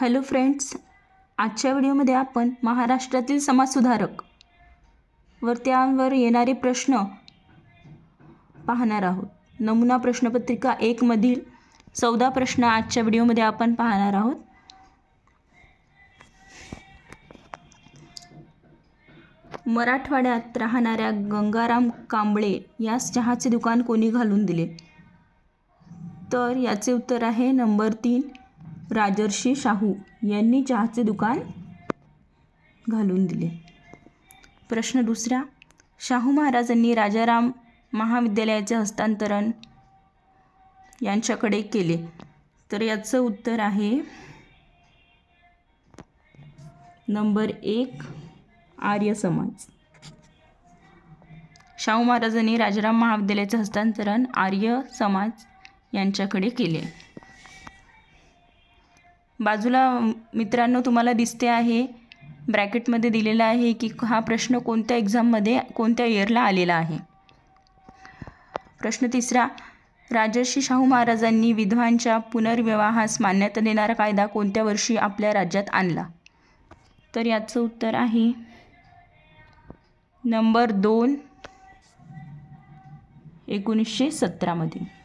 Hello friends आजच्या व्हिडिओमध्ये आपण महाराष्ट्रातील समाजसुधारक वर त्यावर येणारे प्रश्न पाहणार आहोत. नमुना प्रश्नपत्रिका एकमधील चौदा प्रश्न आजच्या व्हिडिओमध्ये आपण पाहणार आहोत. मराठवाड्यात राहणाऱ्या गंगाराम कांबळे यास चहाचे दुकान कोणी घालून दिले? तर याचे उत्तर आहे नंबर तीन राजर्षी शाहू यांनी चहाचे दुकान घालून दिले. प्रश्न दुसरा शाहू महाराजांनी राजाराम महाविद्यालयाचे हस्तांतरण यांच्याकडे केले. तर याचं उत्तर आहे नंबर एक आर्य समाज. शाहू महाराजांनी राजाराम महाविद्यालयाचे हस्तांतरण आर्य समाज यांच्याकडे केले. बाजूला मित्रांनो तुम्हाला दिसते आहे ब्रॅकेटमध्ये दिलेला आहे की हा प्रश्न कोणत्या एक्झाममध्ये कोणत्या इयरला आलेला आहे. प्रश्न तिसरा राजर्षी शाहू महाराजांनी विधवांच्या पुनर्विवाहास मान्यता देणारा कायदा कोणत्या वर्षी आपल्या राज्यात आणला? तर याचं उत्तर आहे नंबर दोन एकोणीसशे सतरामध्ये.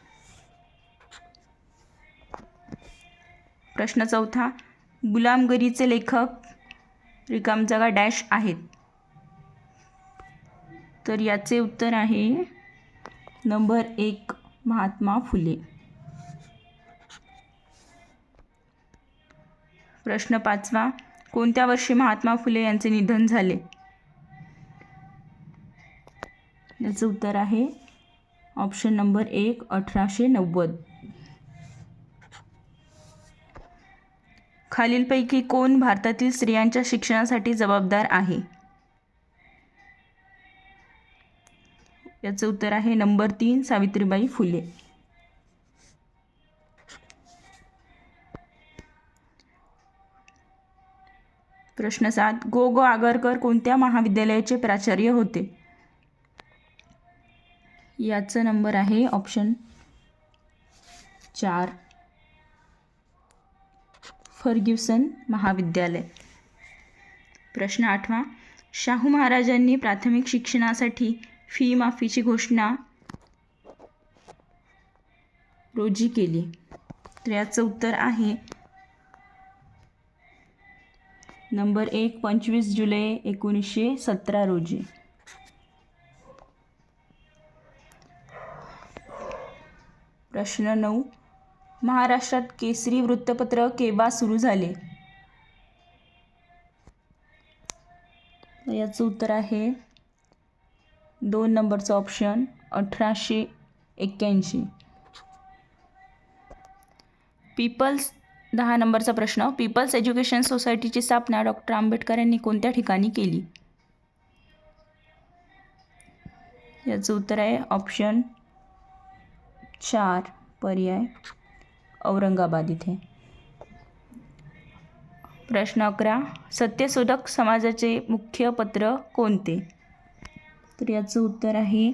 प्रश्न चौथा गुलामगिरीचे लेखक रिकामजागा डॅश आहेत. तर याचे उत्तर आहे नंबर एक महात्मा फुले. प्रश्न पाचवा कोणत्या वर्षी महात्मा फुले यांचे निधन झाले? याचं उत्तर आहे ऑप्शन नंबर एक अठराशे नव्वद. खालीलपैकी कोण भारतातील स्त्रियांच्या शिक्षणासाठी जबाबदार आहे? याचं उत्तर आहे नंबर तीन सावित्रीबाई फुले. प्रश्न सात गो गो आगरकर कोणत्या महाविद्यालयाचे प्राचार्य होते? याचं नंबर आहे ऑप्शन चार. फर्ग्युसन महाविद्यालय. प्रश्न आठवा. शाहू महाराजांनी प्राथमिक शिक्षणासाठी फी माफीची घोषणा रोजी केली. तर याचं उत्तर आहे. नंबर एक पंचवीस जुलै एकोणीसशे सतरा रोजी. प्रश्न नऊ महाराष्ट्रात केसरी वृत्तपत्र केव्हा सुरू झाले. याचं उत्तर आहे दोन नंबरचं ऑप्शन अठराशे एक्क्याऐंशी. पीपल्स दहा नंबरचा प्रश्न पीपल्स एज्युकेशन सोसायटीची स्थापना डॉक्टर आंबेडकर यांनी कोणत्या ठिकाणी केली? याचं उत्तर आहे ऑप्शन चार पर्याय. औरंगाबाद इथे. प्रश्न अकरा. सत्यशोधक समाजाचे मुख्य पत्र कोणते? तर याचं उत्तर आहे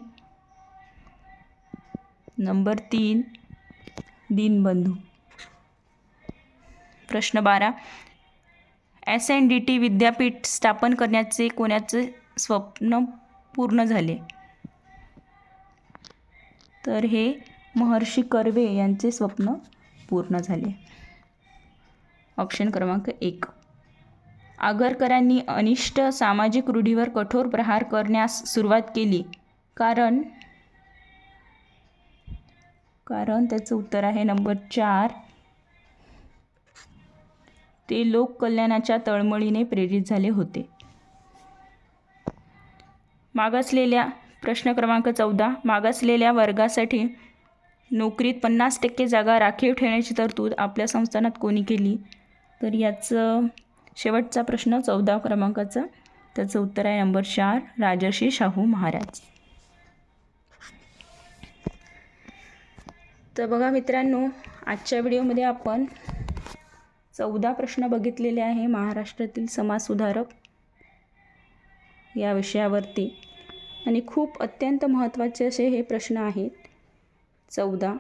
नंबर तीन दीनबंधू. प्रश्न बारा. एस एन डी टी विद्यापीठ स्थापन करण्याचे कोणाचे स्वप्न पूर्ण झाले? तर हे महर्षी कर्वे यांचे स्वप्न पूर्ण झाले. ऑप्शन क्रमांक एक. आगरकरांनी अनिष्ट सामाजिक रूढीवर कठोर प्रहार करण्यास सुरुवात केली. कारण कारण त्याचं उत्तर आहे नंबर चार. ते लोककल्याणाच्या तळमळीने प्रेरित झाले होते. मागासलेल्या प्रश्न क्रमांक चौदा. मागासलेल्या वर्गासाठी नोकरीत पन्नास टक्के जागा राखीव ठेवण्याची तरतूद आपल्या संस्थानात कोणी केली? तर याचं शेवटचा प्रश्न चौदा क्रमांकाचा. त्याचं उत्तर आहे नंबर चार राजर्षी शाहू महाराज. तर बघा मित्रांनो आजच्या व्हिडिओमध्ये आपण चौदा प्रश्न बघितलेले आहे महाराष्ट्रातील समाजसुधारक या विषयावरती. आणि खूप अत्यंत महत्त्वाचे असे हे प्रश्न आहेत. चौदा.